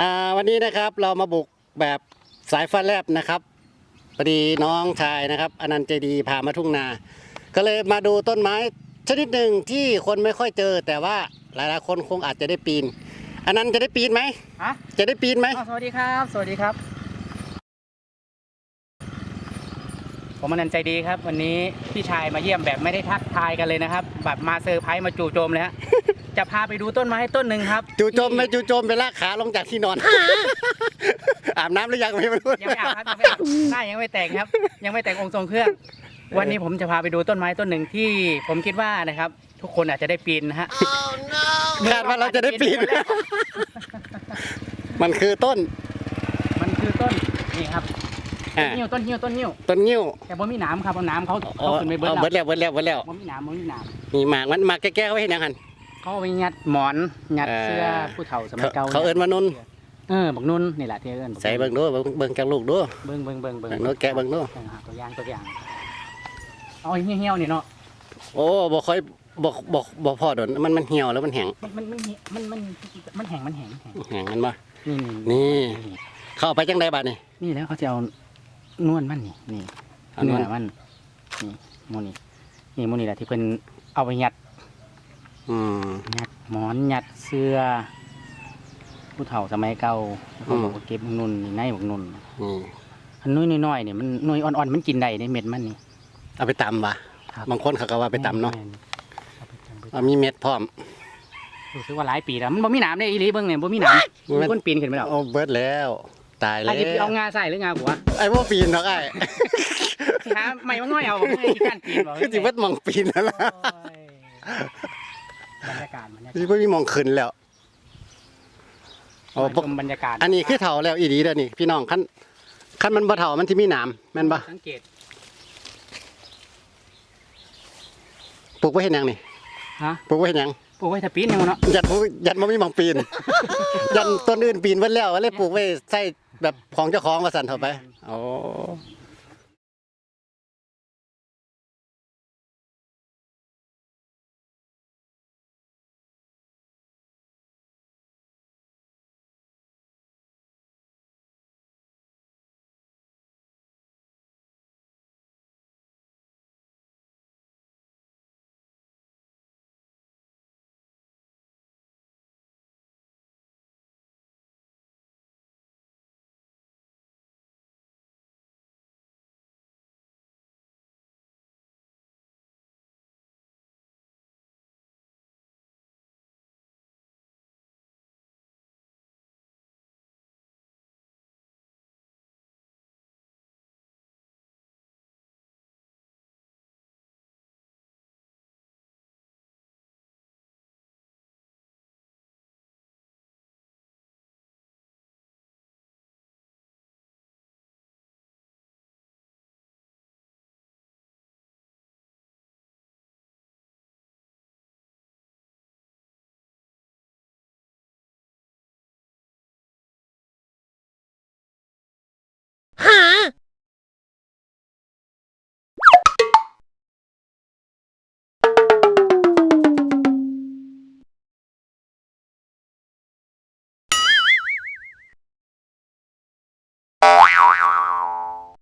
อ่าวันนี้นะครับเรามาบุกแบบสายฟ้าแลบนะครับพอดีน้องชายนะครับอนันต์ใจดีพามาทุ่งนา ก็เลยมาดูต้นไม้ชนิดหนึ่งที่คนไม่ค่อยเจอ แต่ว่าหลายๆคนคงอาจจะได้ปีนอนันต์จะได้ปีนไหมฮะจะได้ปีนไหมอ้าวสวัสดีครับ สวัสดีครับ ผมอนันต์ใจดีครับ วันนี้พี่ชายมาเยี่ยมแบบไม่ได้ทักทายกันเลยนะครับแบบมาเซอร์ไพรส์มาจู่โจมเลยฮะ จะพาไปดูต้นไม้ต้นหนึ่งครับจู่โจมไม่ที่จู่โจมไปลากขาลงจากที่นอน อาบน้ำหรือยังไม่รู้ยังไม่อาบครับยังไม่อาบหน้ายังไม่แต่งครับ ยังไม่แต่งองค์ทรงเครื่อง วันนี้ผมจะพาไปดูต้นไม้ต้นหนึ่งที่ผมคิดว่านะครับ ทุกคนอาจจะได้ปีนนะฮะคาดว่าเราจะได้ปีน มันคือต้น มันคือต้นนี่ครับต้อ่าน หิ้วต้นหิ้วต้นหิ้วต้นงิ้วแต่บ่มีหนามครับเอาหนามเขาอ๋อเขาขึ้นไปเบิดเอาแล้วเบิดแล้วเบิดแล้วเบิดแล้วบ่มีหนามบ่มีหนามนี่หมากมันหมากแก้ๆเขาไว้เห็นยังหัน เขาเอาไปยัดหมอนยัดเอ่อเสื้อผู้เฒ่าสมัเขายเก่าเขาเอิ้นว่านุ่นเออบักนุ่นนี่แหละที่เอิ้นใส่เบิ่งดูเบิ่งเบิ่งจากลูกดูเบิ่งเบิ่งเบิ่งเบิ่งเบิ่งดูแกะเบิ่งดูเออหาตัวอย่างตัวอย่างเอาไอ้เหี่ยวๆนี่เนาะโอ้บ่ค่อยบ่บ่บ่พอดนมันมันเหี่ยวแล้วมันแห้งมันมันมันมันมันมันแห้งมันแห้งแห้งแห้งมันบ่นี่นี่เข้าไปจังไดบัดนี่นี่แล้วเขาจะเอา นวลมันนี่นี่เอานวลเนื้อมันนี่โมนี่นี่โมนี่แหละที่เพิ่นเอาไปยัดอืมยัดหมอนยัดเสื้อ ผู้เฒ่าสมัยเก่าเขาบอกว่าเก็บบักนุ่นนี่ในบักนุ่นนี่อันน้อยน้อยๆเนี่ยมันน้อยอ่อนๆมันกินได้ในเม็ดมันนี่เอาไปตำว่ะครับบางคนเขาก็ว่าไปตำเนาะแม่เอาไปตำไปตำเอามีเม็ดพร้อมรู้สึกว่าหลายปีแล้วมันบ่มีหนามเลยอีหลีเบิ่งเนี่ยบ่มีหนามมันมีคนปีนขึ้นไปแล้ว เอาเบิดแล้ว ตายแล้ไอ้วที่เอางาใส่หรืองาหัวไอ้บ่ปีนดอกไอ้สิหาไม่มาง่อยเอาไม่ที่การปีนบ่คือสิเบิดหมองปีนแล้วล่ะโอ้ยบรรยากาศบรรยากาศสิบ่มีหมองขึ้นแล้วโอ้มาปชกมบรรยากาศอันนี้คือเฒ่าแล้วอีดีเด้อนี่พี่น้องคันคันมันบ่เฒ่ามันสิมีหนามแม่นบ่สังเกตปลูกไว้เฮ็ดหยังนี่ฮะปลูกไว้เฮ็ดหยังปลูกไว้ถ้าปีนยังเนาะยันบ่ยันบ่มีหมองปีนยันต้นอื่นปีนเบิดแล้วก็เลยปลูกไว้ใส่ แบบของเจ้าของว่าซั่นเถาไปโอ้